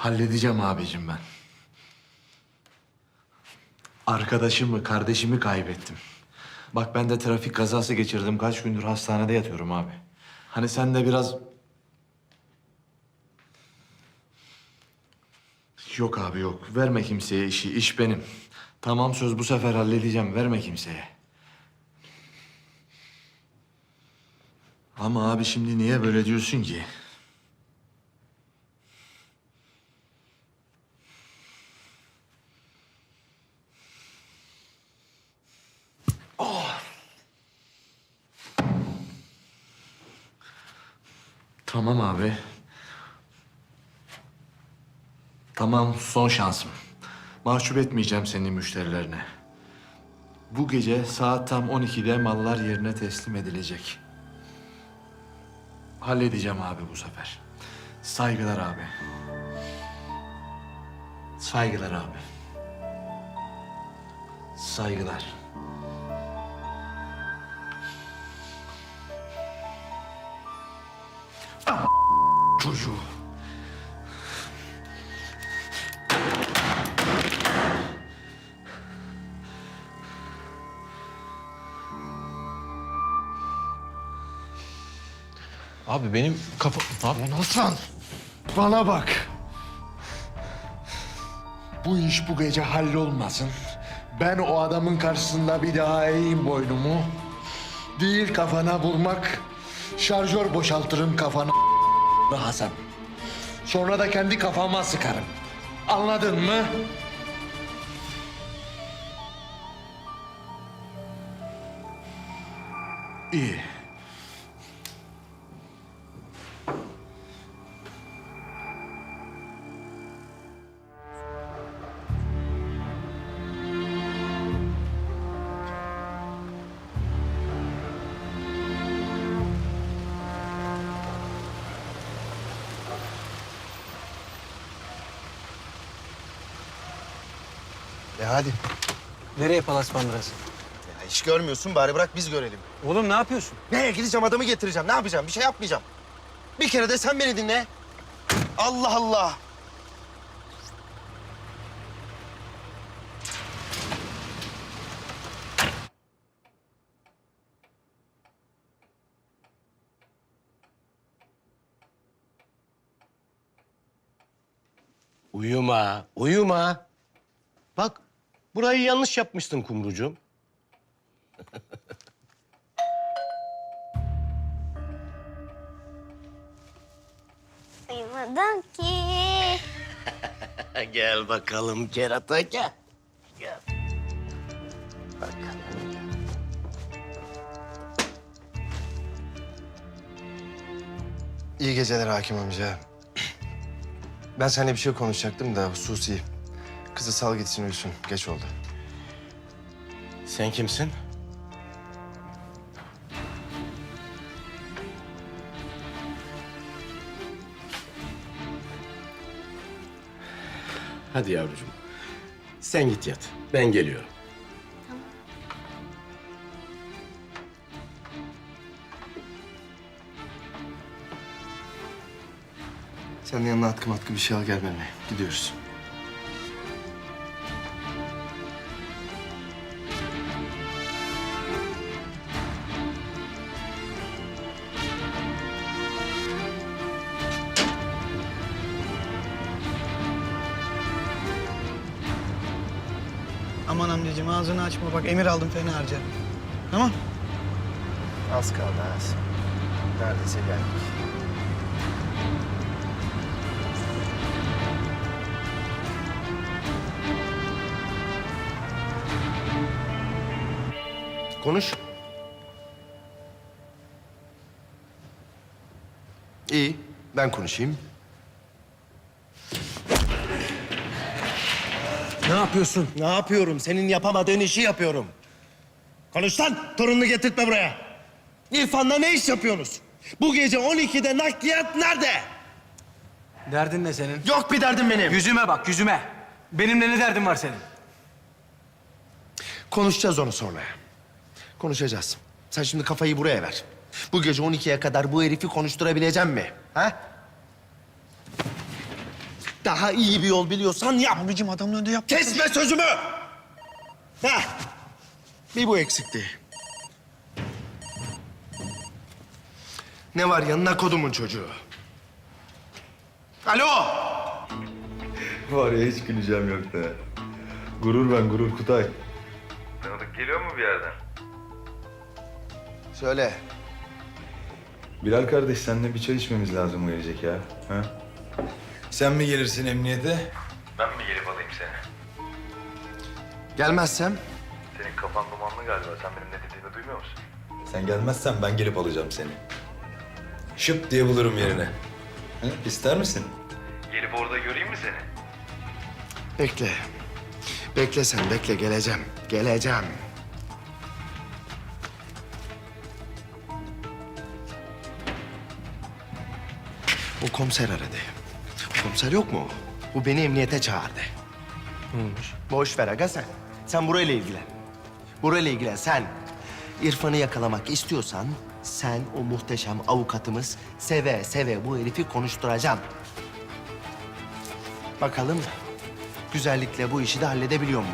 Halledeceğim abicim ben. Arkadaşımı, kardeşimi kaybettim. Bak ben de trafik kazası geçirdim. Kaç gündür hastanede yatıyorum abi. Hani sen de biraz... Yok abi yok. Verme kimseye işi. İş benim. Tamam söz bu sefer halledeceğim. Verme kimseye. Ama abi şimdi niye böyle diyorsun ki? Tamam abi. Tamam son şansım. Mahcup etmeyeceğim seni müşterilerine. Bu gece saat tam 12'de mallar yerine teslim edilecek. Halledeceğim abi bu sefer. Saygılar abi. Saygılar abi. Saygılar. Abi benim kafa... Yapıyorsun? Hasan, bana bak. Bu iş bu gece hallolmasın. Ben o adamın karşısında bir daha eğeyim boynumu. Değil kafana vurmak, şarjör boşaltırım kafana Hasan. Sonra da kendi kafama sıkarım. Anladın mı? İyi. E hadi. Nereye Palas Pandırası? Ya iş görmüyorsun bari bırak biz görelim. Oğlum ne yapıyorsun? Nereye gideceğim adamı getireceğim ne yapacağım bir şey yapmayacağım. Bir kere de sen beni dinle. Allah Allah. Uyuma, uyuma. Bak, burayı yanlış yapmışsın kumrucuğum. Uyumadım ki. gel bakalım kerata gel. Gel. Bakalım. İyi geceler hakim amca. Ben seninle bir şey konuşacaktım da hususi. Kızı sal gitsin uyusun. Geç oldu. Sen kimsin? Hadi yavrucuğum. Sen git yat. Ben geliyorum. Sen de yanına atkı matkı bir şey al gel benimle. Gidiyoruz. Aman amcacığım ağzını açma bak emir aldım fena harcarım. Tamam. Az kaldı az. Neredeyse geldik. Konuş. İyi, ben konuşayım. Ne yapıyorsun? Ne yapıyorum? Senin yapamadığın işi yapıyorum. Konuş lan! Torununu getirtme buraya. İrfan'la ne iş yapıyorsunuz? Bu gece 12'de nakliyat nerede? Derdin ne senin? Yok bir derdim benim. Yüzüme bak yüzüme. Benimle ne derdin var senin? Konuşacağız onu sonra. Konuşacağız. Sen şimdi kafayı buraya ver. Bu gece 12'ye kadar bu herifi konuşturabilecek mi? Ha? Daha iyi bir yol biliyorsan yap. Abicim adamın önünde yap. Kesme sözümü! Heh. Bir bu eksikti. Ne var yanına kodumun çocuğu? Alo! Var ya hiç güleceğim yok da. Gurur ben gurur Kutay. Tanıdık geliyor mu bir yerden? Söyle. Bilal kardeş seninle bir çay içmemiz lazım gelecek ya. Ha? Sen mi gelirsin emniyete? Ben mi gelip alayım seni? Gelmezsem Senin kafan dumanlı galiba. Sen benim ne dediğimi duymuyor musun? Sen gelmezsen ben gelip alacağım seni. Şıp diye bulurum yerine. Ha? İster misin? Gelip orada göreyim mi seni? Bekle. Bekle sen, bekle. Geleceğim. Geleceğim. O komiser aradı. Komiser yok mu? Bu beni emniyete çağırdı. Boş ver aga sen. Sen burayla ilgilen. Burayla ilgilen sen. İrfan'ı yakalamak istiyorsan sen o muhteşem avukatımız seve seve bu herifi konuşturacağım. Bakalım güzellikle bu işi de halledebiliyor mu?